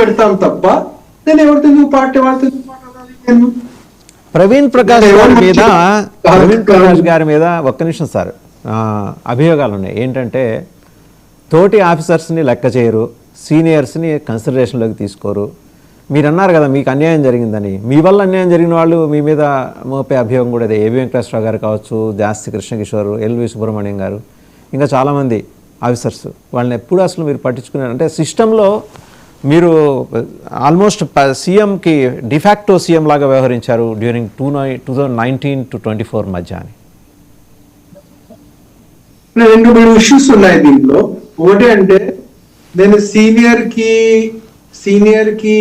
పెడతాం తప్ప నేను ఎవరితో వాళ్ళతో ఎందుకు మాట్లాడాలి నేను? ప్రవీణ్ ప్రకాష్ గారి మీద ప్రవీణ్ ప్రకాష్ గారి మీద ఒక్క నిమిషం సార్ అభియోగాలు ఉన్నాయి. ఏంటంటే తోటి ఆఫీసర్స్ని లెక్క చేయరు సీనియర్స్ని కన్సిడరేషన్లోకి తీసుకోరు. మీరు అన్నారు కదా మీకు అన్యాయం జరిగిందని. మీ వల్ల అన్యాయం జరిగిన వాళ్ళు మీ మీద మోపే అభియోగం కూడా అదే ఏబి వెంకటేశ్వరరావు గారు కావచ్చు జాస్తి కృష్ణకిషోర్ ఎల్వి సుబ్రహ్మణ్యం గారు ఇంకా చాలామంది ఆఫీసర్స్. వాళ్ళని ఎప్పుడు అసలు మీరు పట్టించుకున్నారు అంటే సిస్టంలో మీరు ఆల్మోస్ట్ సీఎంకి డిఫాక్టో సీఎం లాగా వ్యవహరించారు డ్యూరింగ్ టూ నై two thousand nineteen to twenty four మధ్య అని రెండు మూడు ఇష్యూస్ ఉన్నాయి దీంట్లో. ఒకటి అంటే నేను సీనియర్కి సీనియర్కి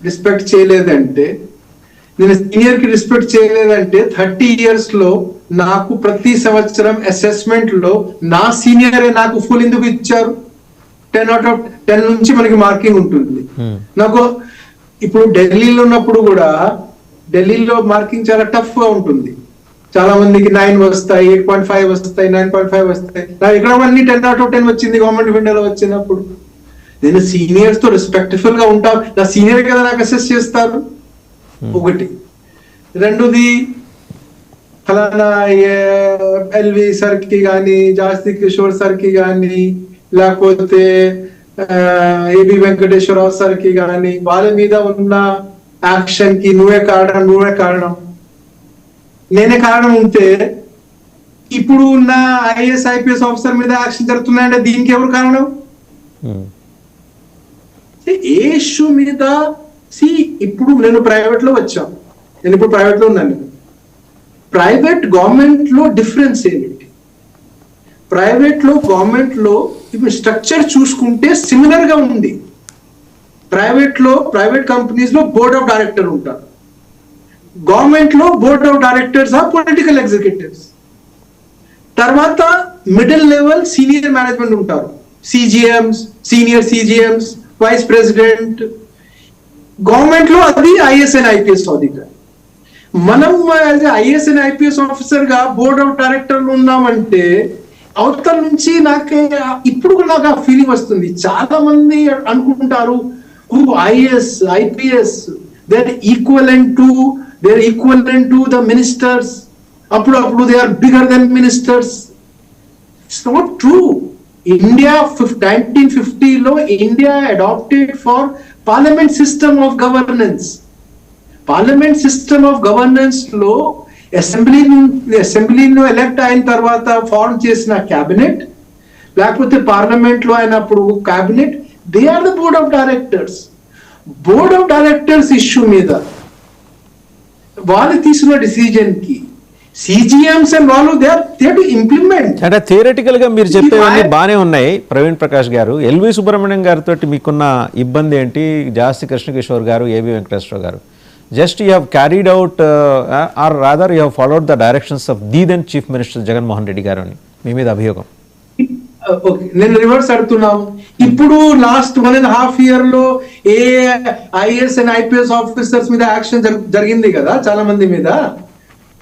రెస్పెక్ట్ చేయలేదంటే నేను సీనియర్కి రెస్పెక్ట్ చేయలేదంటే థర్టీ ఇయర్స్లో నాకు ప్రతి సంవత్సరం అసెస్మెంట్లో నా సీనియరే నాకు ఫుల్ ఎందుకు ఇచ్చారు? టెన్ అవుట్ ఆఫ్ టెన్ నుంచి మనకి మార్కింగ్ ఉంటుంది. నాకు ఇప్పుడు ఢిల్లీలో ఉన్నప్పుడు కూడా ఢిల్లీలో మార్కింగ్ చాలా టఫ్గా ఉంటుంది. చాలా మందికి నైన్ వస్తాయి ఎయిట్ పాయింట్ ఫైవ్ వస్తాయి నైన్ పాయింట్ ఫైవ్ వస్తాయి. నా ఇక్కడ అన్ని టెన్ అవుట్ ఆఫ్ టెన్ వచ్చింది గవర్నమెంట్ ఆఫ్ ఇండియాలో వచ్చినప్పుడు. నేను సీనియర్స్తో రెస్పెక్ట్ఫుల్గా ఉంటా నా సీనియర్ కదా నాకు అసెస్ చేస్తారు. ఒకటి. రెండోది ఫలానా ఎల్వి సార్కి కానీ జాస్తి కిషోర్ సార్కి కానీ లేకపోతే ఏబి వెంకటేశ్వరరావు సార్కి కానీ వాళ్ళ మీద ఉన్న యాక్షన్కి నువ్వే కారణం నువ్వే కారణం. నేనే కారణం ఉంటే ఇప్పుడు ఉన్న ఐఏఎస్ ఐపీఎస్ ఆఫీసర్ మీద యాక్షన్ జరుగుతున్నాయంటే దీనికి ఎవరు కారణం? ఏ ఇష్యూ మీద? సి ఇప్పుడు నేను ప్రైవేట్లో వచ్చాను నేను ఇప్పుడు ప్రైవేట్లో ఉన్నాను. ప్రైవేట్ గవర్నమెంట్లో డిఫరెన్స్ ఏమిటి ప్రైవేట్లో గవర్నమెంట్లో ఇప్పుడు స్ట్రక్చర్ చూసుకుంటే సిమిలర్గా ఉంది. ప్రైవేట్లో ప్రైవేట్ కంపెనీస్లో బోర్డ్ ఆఫ్ డైరెక్టర్ ఉంటారు. గవర్నమెంట్లో board of directors are political executives. తర్వాత మిడిల్ లెవెల్ సీనియర్ మేనేజ్మెంట్ ఉంటారు. CGMs senior CGMs vice president. గవర్నమెంట్లో అది ఐఎస్ఎన్ ఐపీఎస్ ఆడిటర్. మనం యాజ్ ఐఎస్ఎన్ ఐపీఎస్ ఆఫీసర్గా బోర్డ్ ఆఫ్ డైరెక్టర్లు ఉన్నామంటే అవతల నుంచి నాకు ఇప్పుడు కూడా నాకు ఆ ఫీలింగ్ వస్తుంది. చాలా మంది అనుకుంటారు IAS IPS their equivalent to their equivalent to the ministers అప్పుడు అప్పుడు they are bigger than ministers it's not true India nineteen ఫిఫ్టీలో India adapted for parliament system of governance parliament system of గవర్నెన్స్లో assembly అసెంబ్లీలో elect అయిన తర్వాత form చేసిన cabinet లేకపోతే పార్లమెంట్లో అయినప్పుడు cabinet they are the board of directors board of directors issue మీద వాళ్ళు తీసుకున్న డిసిజన్కి సిజిఎంస్ అండ్ వాళ్ళు they are they to implement అంటే థియరిటికల్గా మీరు చెప్పేవన్నీ బాగానే ఉన్నాయి ప్రవీణ్ ప్రకాష్ గారు. ఎల్వి సుబ్రహ్మణ్యం గారితో మీకున్న ఇబ్బంది ఏంటి? జాస్తి Krishna Kishore garu AB Venkateswara garu. Just you have carried out or rather you have followed the directions of the then chief minister Jaganmohan Reddy garu అని. మీ మీద అభియోగం. ఓకే నేను రివర్స్ అడుగుతున్నాం ఇప్పుడు లాస్ట్ వన్ అండ్ హాఫ్ ఇయర్లో ఏ ఐఏఎస్ అండ్ ఐపీఎస్ ఆఫీసర్స్ మీద action జరిగింది కదా చాలా మంది? మీద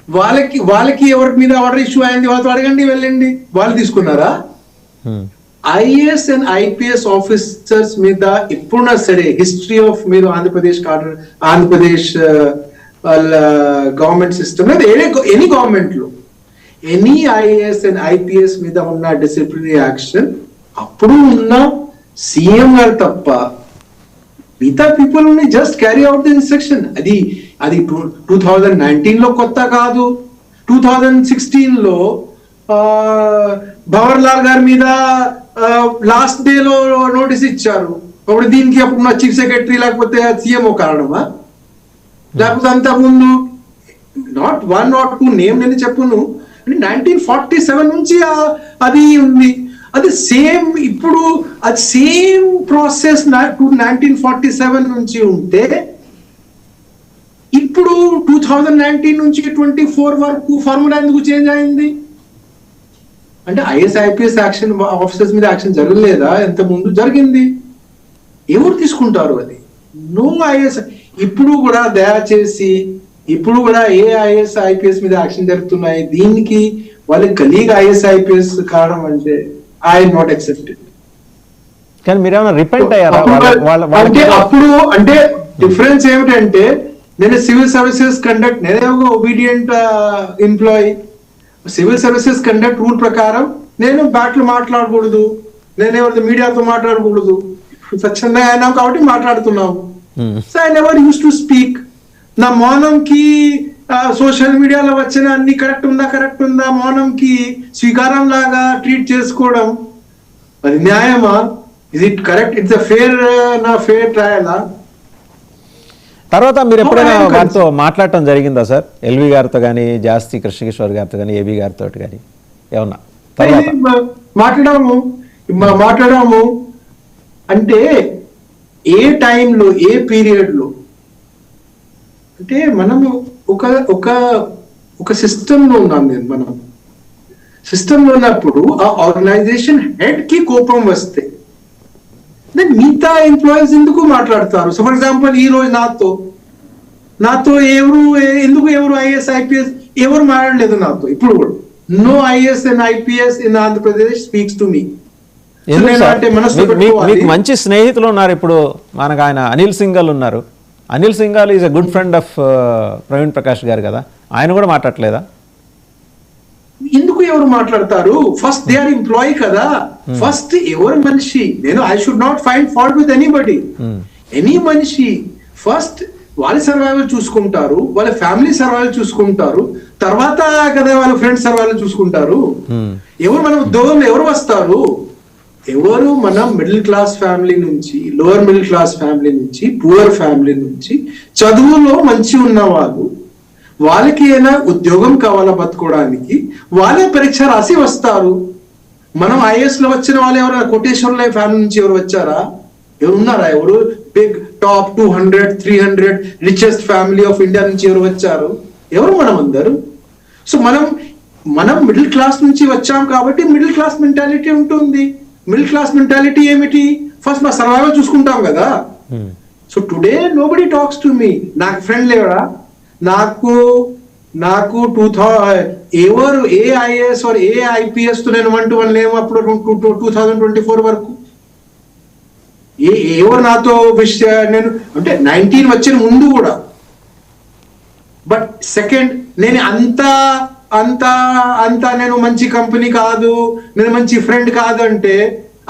వాళ్ళకి వాళ్ళకి ఎవరి మీద ఆర్డర్ ఇష్యూ అయింది? వాళ్ళతో అడగండి వెళ్ళండి. వాళ్ళు తీసుకున్నారా? ఐఏఎస్ అండ్ ఐపీఎస్ ఆఫీసర్స్ మీద ఎప్పుడున్నా సరే హిస్టరీ ఆఫ్ మీరు ఆంధ్రప్రదేశ్ కార్డర్ ఆంధ్రప్రదేశ్ వాళ్ళ గవర్నమెంట్ సిస్టమ్ ఎనీ గవర్నమెంట్లో ఎనీ ఐఏఎస్ అండ్ ఐపీఎస్ మీద ఉన్న డిసిప్లినరీ యాక్షన్ అప్పుడు ఉన్న సీఎం గారు తప్ప మిగతా people just carry out the instruction. అది అది టూ టూ థౌజండ్ నైన్టీన్లో కొత్త కాదు. టూ థౌజండ్ సిక్స్టీన్లో గారి మీద లాస్ట్ డే లో నోటీస్ ఇచ్చారు. అప్పుడు దీనికి అప్పుడు నా చీఫ్ సెక్రటరీ లేకపోతే సీఎం కారణమా? లేకపోతే అంత ముందు not one not two name నేను చెప్పును. నైన్టీన్ ఫార్టీ సెవెన్ నుంచి అది ఉంది. అది సేమ్ ఇప్పుడు అది same process nineteen forty seven నుంచి ఉంటే ఇప్పుడు టూ థౌజండ్ నైన్టీన్ నుంచి ట్వంటీ ఫోర్ వరకు ఫార్ములా ఎందుకు చేంజ్ అయింది? అంటే ఐఎస్ ఐపీఎస్ యాక్షన్ ఆఫీసర్స్ మీద యాక్షన్ జరగలేదా? ఎంత ముందు జరిగింది. ఎవరు తీసుకుంటారు అది? నో ఐఎస్ ఇప్పుడు కూడా దయచేసి ఇప్పుడు కూడా ఏ ఐఎస్ ఐపీఎస్ మీద యాక్షన్ జరుగుతున్నాయి? దీనికి వాళ్ళ కలీగ్ ఐఎస్ ఐపీఎస్ కారణం అంటే ఐ నాట్ అక్సెప్టెడ్ కానీ మీరేమైనా రిపెంట్ అయ్యారా? అంటే అప్పుడు అంటే డిఫరెన్స్ ఏమిటంటే నేను సివిల్ సర్వీసెస్ కండక్ట్ నేనే ఒక obedient employee civil services conduct rule ప్రకారం నేను బ్యాట్లు మాట్లాడకూడదు. నేను ఎవరితో మీడియాతో మాట్లాడకూడదు. స్వచ్ఛందంగా అయినాం కాబట్టి మాట్లాడుతున్నాం Hmm. So I never use to speak నా మౌనంకి సోషల్ మీడియాలో వచ్చిన అన్ని కరెక్ట్ ఉందా కరెక్ట్ ఉందా మౌనంకి స్వీకారం లాగా ట్రీట్ చేసుకోవడం అది న్యాయమా? ఇది ఇట్ కరెక్ట్ ఇట్స్ ఫేర్ నా ఫేర్ ట్రయలా తర్వాత మీరు ఎప్పుడైనా వారితో మాట్లాడటం జరిగిందా సార్? ఎల్వి గారితో కానీ జాస్తి కృష్ణకిషోర్ గారితో కానీ ఏబీ గారితో కానీ ఏమన్నా? మాట్లాడాము. మాట్లాడాము అంటే ఏ టైంలో ఏ పీరియడ్లో అంటే మనము ఒక ఒక ఒక సిస్టమ్లో ఉన్నాం నేను మనం. సిస్టమ్లో ఉన్నప్పుడు ఆ ఆర్గనైజేషన్ హెడ్కి కోపం వస్తే మిగతా ఎంప్లాయీస్ ఎందుకు మాట్లాడతారు? సో ఫర్ ఎగ్జాంపుల్ ఈ రోజు నాతో నాతో ఎవరు ఎందుకు ఎవరు ఐఎస్ ఐపీఎస్ ఎవరు మాట్లాడలేదు నాతో? ఇప్పుడు కూడా. No IAS and IPS in Andhra Pradesh speaks to me మీకు- మంచి స్నేహితులు ఉన్నారు ఇప్పుడు. మనకు ఆయన అనిల్ సింగల్ ఉన్నారు. Anil Singhal is a good friend of Praveen Prakash garu కదా. ఆయన కూడా మాట్లాడలేదా? ఎందుకు ఎవరు మాట్లాడతారు? ఫస్ట్ దే ఆర్ ఎంప్లాయీ కదా. ఫస్ట్ ఎవరు మనిషి? నేను I should not find fault with anybody any మనిషి ఫస్ట్ వాళ్ళ సర్వైవల్ చూసుకుంటారు వాళ్ళ ఫ్యామిలీ సర్వైవల్ చూసుకుంటారు తర్వాత కదా వాళ్ళ ఫ్రెండ్స్ సర్వైవల్ చూసుకుంటారు. Hmm. ఎవరు మన ఉద్యోగంలో ఎవరు వస్తారు? ఎవరు మన మిడిల్ క్లాస్ ఫ్యామిలీ నుంచి లోవర్ మిడిల్ క్లాస్ ఫ్యామిలీ నుంచి పువర్ ఫ్యామిలీ నుంచి చదువులో మంచి ఉన్న వాళ్ళు వాళ్ళకి ఏదైనా ఉద్యోగం కావాలా బతుకోవడానికి? వాళ్ళే పరీక్ష రాసి వస్తారు. మనం ఐఏఎస్లో వచ్చిన వాళ్ళు ఎవరైనా కోటేశ్వర్ల ఫ్యామిలీ నుంచి ఎవరు వచ్చారా? ఎవరు ఉన్నారా? ఎవరు? Big top two hundred three hundred richest family of India నుంచి ఎవరు వచ్చారు? ఎవరు మనం అందరు? సో మనం మనం మిడిల్ క్లాస్ నుంచి వచ్చాం కాబట్టి మిడిల్ క్లాస్ మెంటాలిటీ ఉంటుంది. మిడిల్ క్లాస్ మెంటాలిటీ ఏమిటి? ఫస్ట్ మా సర్వైవల్ చూసుకుంటాం కదా. So today nobody talks to me. నాకు ఫ్రెండ్ లేవడా నాకు నాకు టూ థౌ ఎవరు ఏ ఐఏఎస్ ఆర్ ఏ ఐపీఎస్తో నేను వన్ టు వన్ లేము అప్పుడు టూ థౌజండ్ ట్వంటీ ఫోర్ వరకు. ఏ ఎవరు నాతో విష్ నేను అంటే నైన్టీన్ వచ్చిన ముందు కూడా. బట్ సెకండ్ నేను అంత అంత అంత నేను మంచి కంపెనీ కాదు నేను మంచి ఫ్రెండ్ కాదు అంటే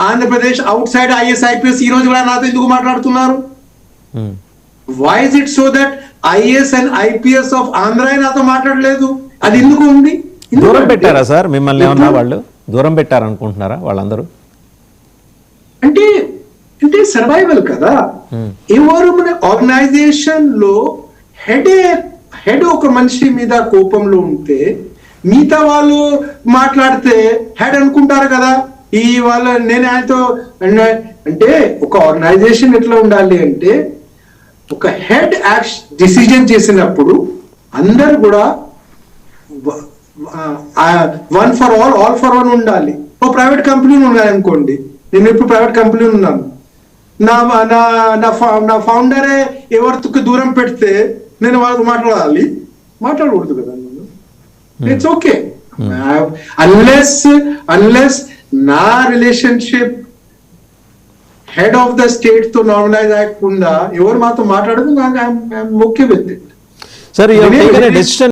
Andhra Pradesh outside IAS IPS ఈ రోజు కూడా నాతో ఎందుకు మాట్లాడుతున్నారు. Why is it so that IAS and IPS of Andhra నాతో మాట్లాడలేదు. అది ఎందుకు ఉంది? దూరం పెట్టారా సార్? మిమ్మల్ని ఏమన్నా వాళ్ళు దూరం పెట్టారనుకుంటున్నారా వాళ్ళందరూ? అంటే అంటే సర్వైవల్ కదా. ఎవరు మన ఆర్గనైజేషన్లో హెడ్ హెడ్ ఒక మనిషి మీద కోపంలో ఉంటే మిగతా వాళ్ళు మాట్లాడితే హెడ్ అనుకుంటారు కదా. ఈ వాళ్ళ నేను ఆయనతో అంటే ఒక ఆర్గనైజేషన్ ఎట్లా ఉండాలి అంటే ఒక హెడ్ యాక్షన్ డిసిజన్ చేసినప్పుడు అందరు కూడా one for all all for one ఉండాలి. ఓ ప్రైవేట్ కంపెనీ ఉండాలి అనుకోండి. నేను ఇప్పుడు ప్రైవేట్ కంపెనీ ఉన్నాను. నా నా నా నా ఫౌండరే ఎవరికి దూరం పెడితే నేను వాళ్ళతో మాట్లాడాలి. మాట్లాడకూడదు కదా ఇట్స్ ఓకే అన్లెస్ అన్లెస్ నా రిలేషన్షిప్ హెడ్ ఆఫ్ ద స్టేట్తో నార్మలైజ్ అయ్యకుండా ఎవరు మాతో మాట్లాడదు ఓకే విత్ ఇట్ సార్